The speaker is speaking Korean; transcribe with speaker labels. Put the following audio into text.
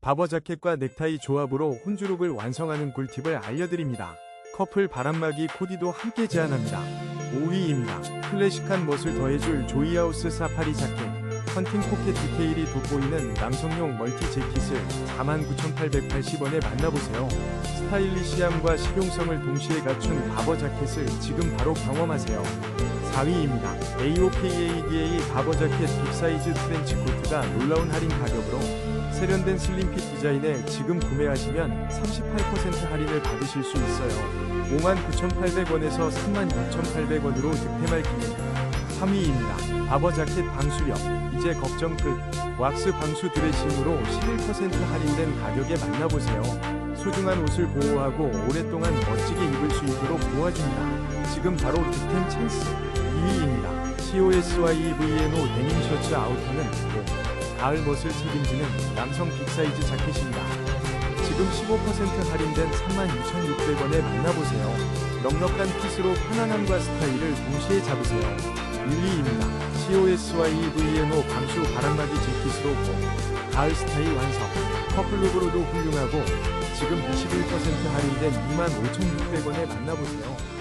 Speaker 1: 바버 자켓과 넥타이 조합으로 혼주룩을 완성하는 꿀팁을 알려드립니다. 커플 바람막이 코디도 함께 제안합니다. 5위입니다. 클래식한 멋을 더해줄 조이하우스 사파리 자켓. 헌팅 포켓 디테일이 돋보이는 남성용 멀티 재킷을 49,880원에 만나보세요. 스타일리시함과 실용성을 동시에 갖춘 바버 자켓을 지금 바로 경험하세요. 4위입니다. AOKADA 바버 자켓 빅사이즈 트렌치 코트가 놀라운 할인 가격으로 세련된 슬림핏 디자인에 지금 구매하시면 38% 할인을 받으실 수 있어요. 59,800원에서 36,800원으로 득템할 기회. 3위입니다. 바버 자켓 방수력. 이제 걱정 끝. 왁스 방수 드레싱으로 11% 할인된 가격에 만나보세요. 소중한 옷을 보호하고 오랫동안 멋지게 입을 수 있도록 도와줍니다. 지금 바로 득템 찬스. 2위입니다. COSYVNO 데님 셔츠 아우터는 봄, 가을 멋을 책임지는 남성 빅사이즈 자켓입니다. 지금 15% 할인된 32,600원에 만나보세요. 넉넉한 핏으로 편안함과 스타일을 동시에 잡으세요. 1위입니다. COSYVNO 방수 바람막이 재킷으로 봄, 가을 스타일 완성. 커플룩으로도 훌륭하고 지금 21% 할인된 25,600원에 만나보세요.